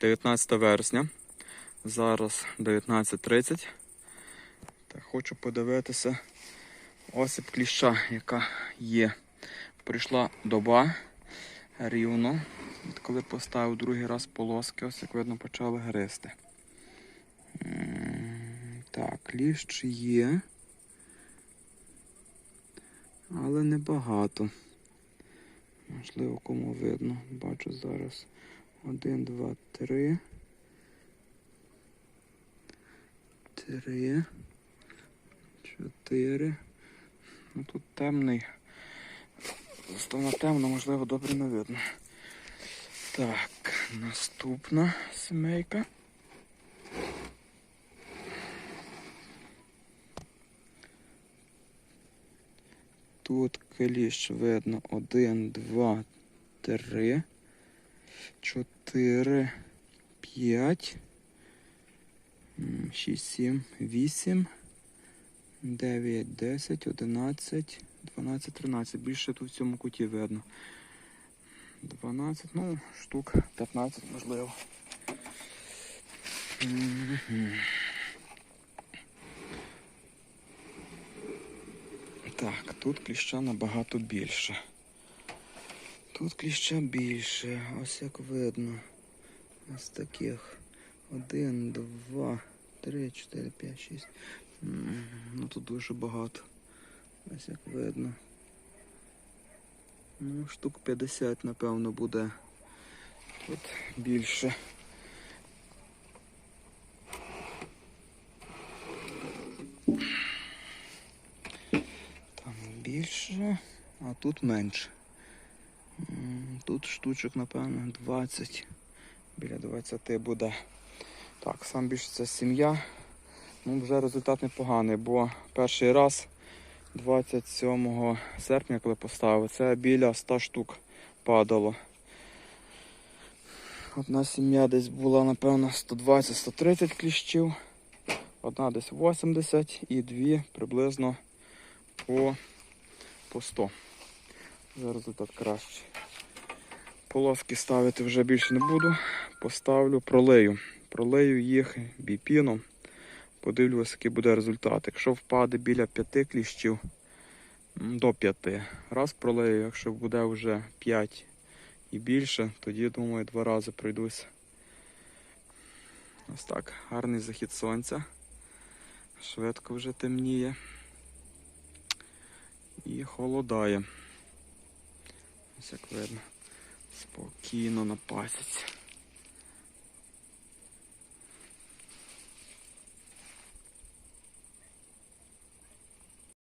19 вересня. Зараз 19.30. Та хочу подивитися осип кліща, яка є. Прийшла доба рівно. От коли поставив другий раз полоски, ось як видно, почали гризти. Так, кліщ є. Але небагато. Можливо, кому видно. Бачу зараз. Один, два, три. Три. Чотири. Ну тут темний. Стало темно, можливо, добре не видно. Так, наступна сімейка. Тут кліщ видно. Один, два, три, чотири, п'ять, м, шість, сім, вісім, дев'ять, десять, одинадцять, дванадцять, тринадцять. Більше тут в цьому куті видно. 12, ну, штук 15, можливо. Так, тут кліща набагато більше. Тут кліща більше, ось як видно. Ось таких. Один, два, три, чотири, п'ять, шість. Ну тут дуже багато. Ось як видно. Ну, штук 50, напевно, буде. Тут більше. Там більше, а тут менше. Тут штучок, напевно, 20. Біля 20 буде. Так, сам більше це сім'я. Ну, вже результат непоганий, бо перший раз 27 серпня, коли поставив, це біля 100 штук падало. Одна сім'я десь була, напевно, 120-130 кліщів, одна десь 80 і дві приблизно по, по 100. Зараз результат кращий. Полоски ставити вже більше не буду. Поставлю, пролею. Пролею їх біпіном. Подивлюся, який буде результат. Якщо впаде біля 5 кліщів, до 5. Раз пролею, якщо буде вже 5 і більше, тоді, думаю, два рази пройдусь. Ось так, гарний захід сонця. Швидко вже темніє. І холодає. Ось як видно. Спокійно на.